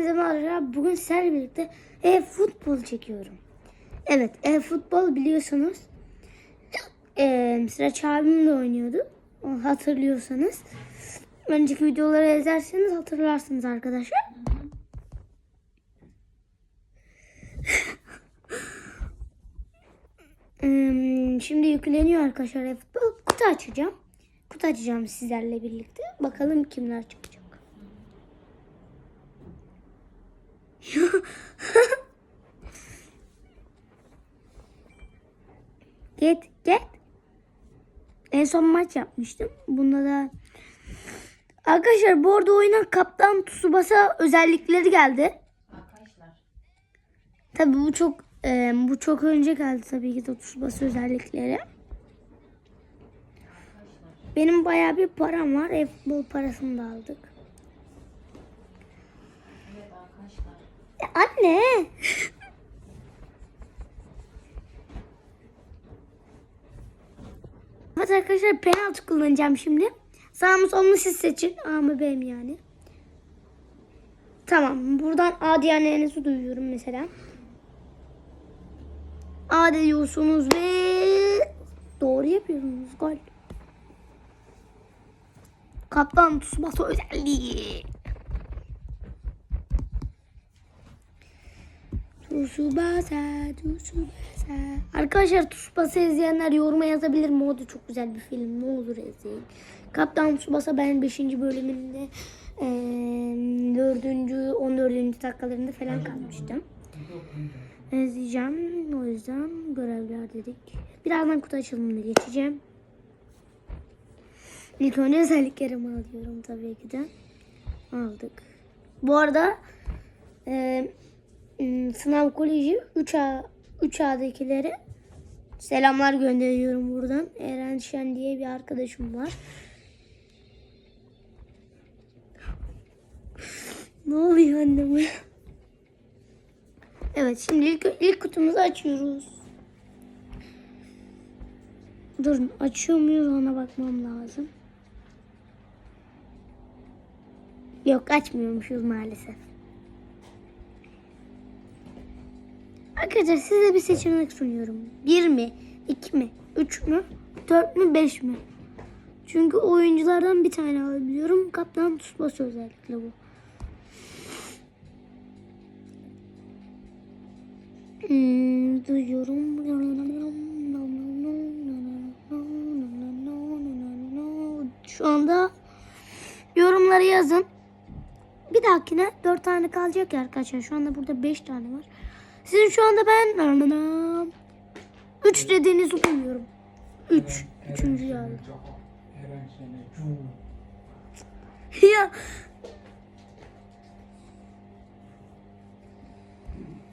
Merhaba bugün sizlerle birlikte e-futbol çekiyorum. Evet e-futbol biliyorsunuz. E, Sıraç abim de oynuyordu. O Hatırlıyorsanız. Önceki videoları izlerseniz hatırlarsınız arkadaşlar. Hmm, Şimdi yükleniyor arkadaşlar e-futbol. Kutu açacağım. Kutu açacağım sizlerle birlikte. Bakalım kimler çıkacak. En son maç yapmıştım. Bunda da Arkadaşlar bu arada oyuna Kaptan Tsubasa özellikleri geldi. Arkadaşlar. Tabi bu çok e, bu çok önce geldi tabii ki de Tsubasa özellikleri. Benim bayağı bir param var. E-futbol parasını da aldık. Evet arkadaşlar. Ya anne. evet arkadaşlar penaltı kullanacağım şimdi. Sağ mı sol mu siz seçin. A mı B mi yani. Tamam. Buradan A diyenlerinizi duyuyorum mesela. A diyorsunuz ve doğru yapıyorsunuz. Gol. Kaptan Tsubasa özelliği. Tsubasa, Tsubasa. Arkadaşlar Tsubasa izleyenler yoruma yazabilir mi? O da çok güzel bir film. Ne olur izleyin. Kaptan Tsubasa ben 5. bölümünde eee 4. 14. dakikalarında falan kalmıştım. İzleyeceğim. O yüzden görevler dedik. Birazdan kutu açılımına geçeceğim. İlk önce özelliklerimi alıyorum tabii ki de. Aldık. Bu arada eee sınav koleji 3A 3A'dakilere selamlar gönderiyorum buradan. Eren Şen diye bir arkadaşım var. ne oluyor anneme? Evet şimdi ilk, ilk kutumuzu açıyoruz. Dur açıyor muyuz ona bakmam lazım. Yok açmıyormuşuz maalesef. Arkadaşlar size bir seçenek sunuyorum. 1 mi? 2 mi? 3 mü? 4 mü? 5 mi? Çünkü oyunculardan bir tane alabiliyorum. Kaptan Tsubasa özellikle bu. Hmm, duyuyorum. Şu anda yorumları yazın. Bir dahakine 4 tane kalacak ya arkadaşlar. Şu anda burada 5 tane var. Sizin şu anda ben 3 dediğinizi duyuyorum. 3. Üçüncü cu. ya.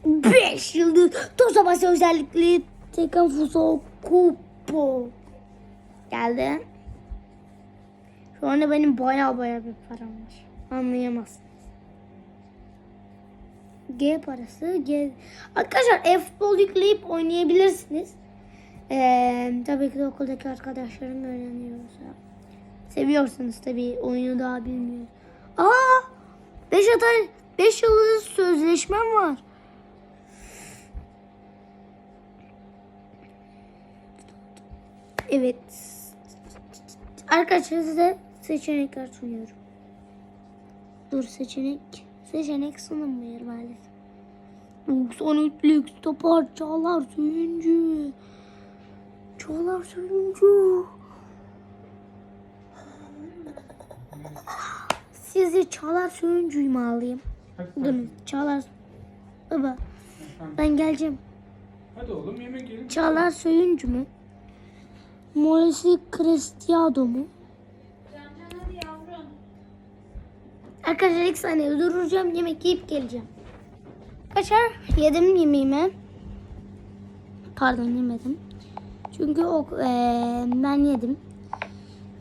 Beş yıldız Toza basa özellikle Tekken Fuso Kupo geldi. Şu anda benim baya baya bir param var. Anlayamazsınız. G parası. G... Arkadaşlar e-futbol yükleyip oynayabilirsiniz. Ee, tabii ki de okuldaki arkadaşlarım öğreniyorsa. Seviyorsunuz tabii oyunu daha bilmiyor. Aa! 5 atar 5 yıldız sözleşmem var. Evet. Arkadaşlar size seçenekler sunuyorum. Dur seçenek. Seçenek sunulmuyor maalesef. 93'lük stoper Çağlar Söyüncü. Çağlar Söyüncü. Sizi Çağlar Söyüncü'yü mü alayım? Durun Çağlar. Baba ben geleceğim. Hadi oğlum yemek yiyelim. Çağlar Söyüncü mü? Morisi Cristiano mu? Arkadaşlar ilk saniye duracağım yemek yiyip geleceğim. Kaçar yedim yemeğimi. Pardon yemedim. Çünkü o eee, ben yedim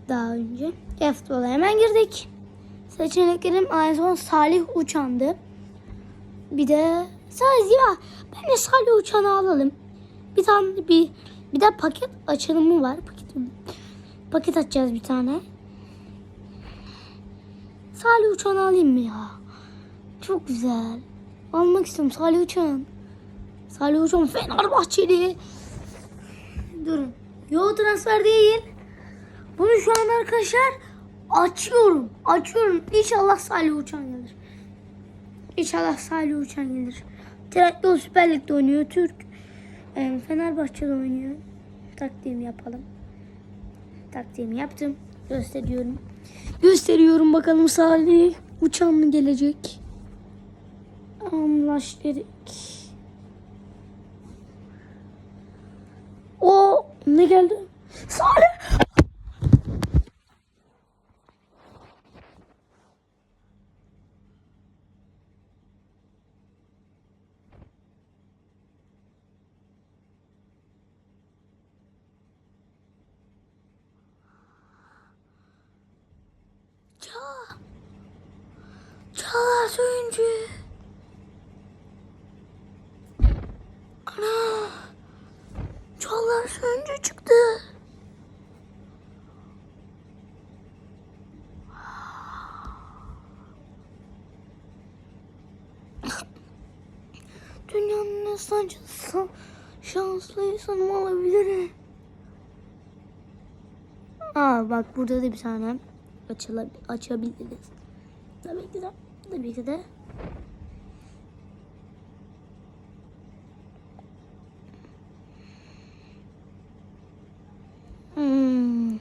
daha önce. Futbola hemen girdik. Seçeneklerim en son Salih Uçan'dı. Bir de sadece ya ben de Salih Uçan'ı alalım. Bir tane bir bir de paket açılımı var. Paket, paket açacağız bir tane. Salih Uçan'ı alayım mı ya? çok güzel. Almak istiyorum Salih Uçan. Salih Uçan Fenerbahçeli. Durun. Yo transfer değil. Bunu şu an arkadaşlar açıyorum. Açıyorum. İnşallah Salih Uçan gelir. İnşallah Salih Uçan gelir. Trendyol Süper Lig'de oynuyor. Türk. Fenerbahçe'de oynuyor. Taktiğimi yapalım. Taktiğimi yaptım. Gösteriyorum. Gösteriyorum bakalım Salih Uçan mı gelecek? Anlaştık. O ne geldi? Salih! Çağ. Çağlar oyuncu. Ana. Çağlar oyuncu çıktı. Dünyanın en sancısı şanslı insanım olabilir. Aa bak burada da bir tane açılab açabiliriz. Tabii ki de. Tabii ki de. Hmm.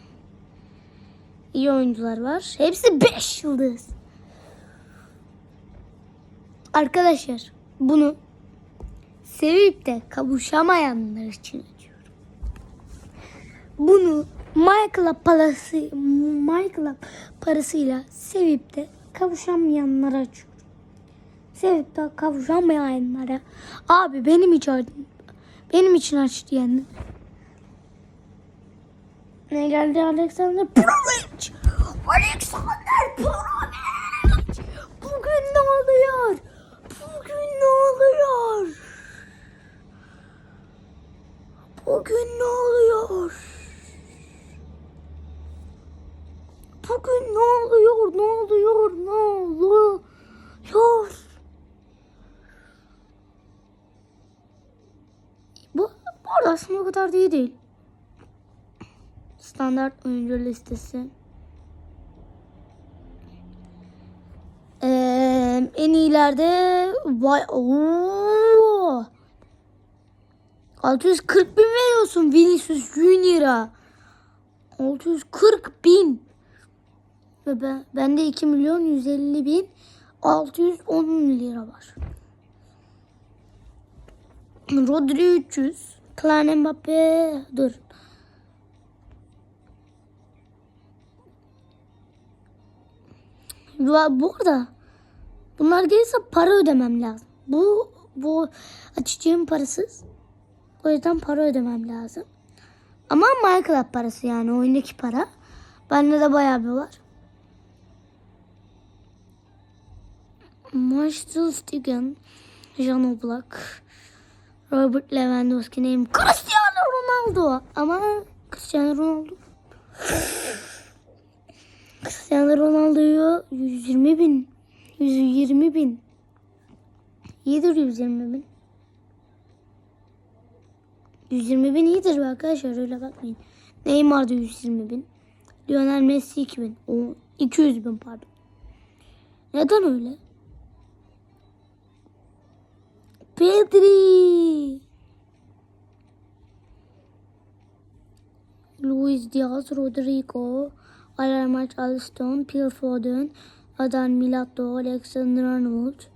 İyi oyuncular var. Hepsi 5 yıldız. Arkadaşlar bunu sevip de kavuşamayanlar için açıyorum. Bunu Michael'a parası Michael'a parasıyla sevip de kavuşamayanlara açıyorum. Sevip de kavuşamayanlara abi benim için benim için aç diyenler. Ne geldi Alexander Provic? Alexander Provic! Bugün ne oluyor? Bugün ne oluyor? Bugün ne oluyor? Bugün ne oluyor? Ne oluyor? Ne oluyor? Bu, bu arada aslında o kadar da iyi değil. Standart oyuncu listesi. Ee, en iyilerde vay ooo 640 bin veriyorsun Vinicius Junior'a. 640 bin. Ve ben, bende 2 milyon 150 bin 610 lira var. Rodri 300. Kylian Mbappe dur. Bu, arada bunlar gelirse para ödemem lazım. Bu bu açacağım parasız. O yüzden para ödemem lazım. Ama Minecraft parası yani oyundaki para. Bende de bayağı bir var. Marshall Stigan, Jan Oblak, Robert Lewandowski, name Cristiano Ronaldo. Ama Cristiano Ronaldo. Cristiano Ronaldo'yu 120 bin. 120 bin. İyidir 120 bin. 120 bin iyidir arkadaşlar öyle bakmayın. Neymar da 120 bin. Lionel Messi 2 bin. O 200 bin pardon. Neden öyle? Pedri. Luis Diaz, Rodrigo, Alarmach Alston, Phil Foden, Adan Milito, Alexander Arnold.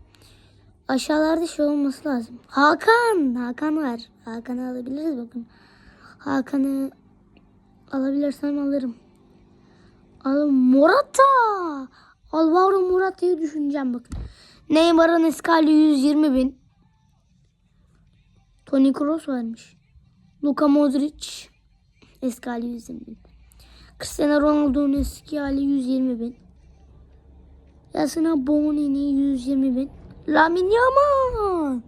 Aşağılarda şey olması lazım. Hakan. Hakan var. Hakan'ı alabiliriz bakın. Hakan'ı alabilirsem alırım. Al Morata. Alvaro Morata'yı düşüneceğim bakın. Neymar'ın eskali 120 bin. Toni Kroos varmış. Luka Modric eski hali 120 bin. Cristiano Ronaldo'nun eski hali 120 bin. Yasina Bonini 120 bin. Lamine Yamal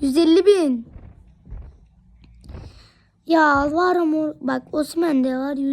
150 bin. Ya var ama bak Osman de var 100